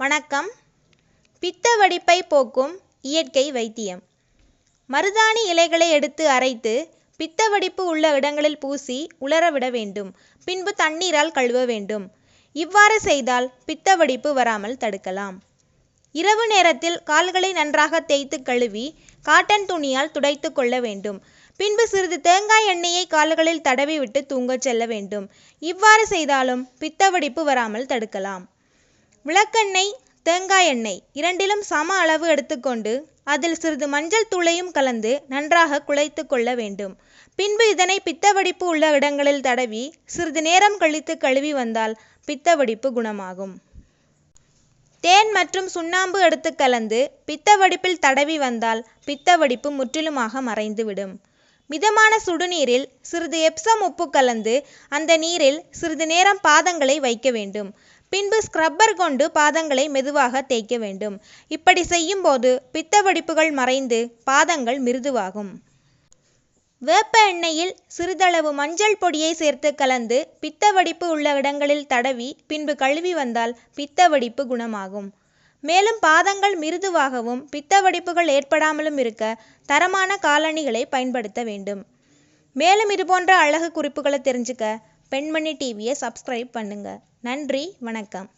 வணக்கம். பித்த வடிப்பை போக்கும் இயற்கை வைத்தியம். மருதாணி இலைகளை எடுத்து அரைத்து பித்த வடிப்பு உள்ள இடங்களில் பூசி உலர விட வேண்டும். பின்பு தண்ணீரால் கழுவ வேண்டும். இவ்வாறு செய்தால் பித்த வடிப்பு வராமல் தடுக்கலாம். இரவு நேரத்தில் கால்களை நன்றாக தேய்த்து கழுவி காட்டன் துணியால் துடைத்து கொள்ள வேண்டும். பின்பு சிறிது தேங்காய் எண்ணெயை கால்களில் தடவி விட்டு தூங்கச் செல்ல வேண்டும். இவ்வாறு செய்தாலும் பித்த வடிப்பு வராமல் தடுக்கலாம். விளக்கெண்ணெய் தேங்காய் எண்ணெய் இரண்டிலும் சம அளவு எடுத்துக்கொண்டு அதில் சிறிது மஞ்சள் தூளையும் கலந்து நன்றாக குழைத்து கொள்ள வேண்டும். பின்பு இதனை பித்த வெடிப்பு உள்ள இடங்களில் தடவி சிறிது நேரம் கழித்து கழுவி வந்தால் பித்த வெடிப்பு குணமாகும். தேன் மற்றும் சுண்ணாம்பு எடுத்து கலந்து பித்த வெடிப்பில் தடவி வந்தால் பித்த வெடிப்பு முற்றிலுமாக மறைந்துவிடும். மிதமான சுடுநீரில் சிறிது எப்சம் உப்பு கலந்து அந்த நீரில் சிறிது நேரம் பாதங்களை வைக்க வேண்டும். பின்பு ஸ்க்ரப்பர் கொண்டு பாதங்களை மெதுவாக தேய்க்க வேண்டும். இப்படி செய்யும் போது பித்த வெடிப்புகள் மறைந்து பாதங்கள் மிருதுவாகும். வேப்ப எண்ணெயில் சிறிதளவு மஞ்சள் பொடியை சேர்த்து கலந்து பித்த வெடிப்பு உள்ள இடங்களில் தடவி பின்பு கழுவி வந்தால் பித்த வெடிப்பு குணமாகும். மேலும் பாதங்கள் மிருதுவாகவும் பித்த வெடிப்புகள் ஏற்படாமலும் இருக்க தரமான காலணிகளை பயன்படுத்த வேண்டும். மேலும் இதுபோன்ற அழகு குறிப்புகளை தெரிஞ்சுக்க பெண்மணி டிவியை சப்ஸ்கிரைப் பண்ணுங்கள் நன்றி வணக்கம்.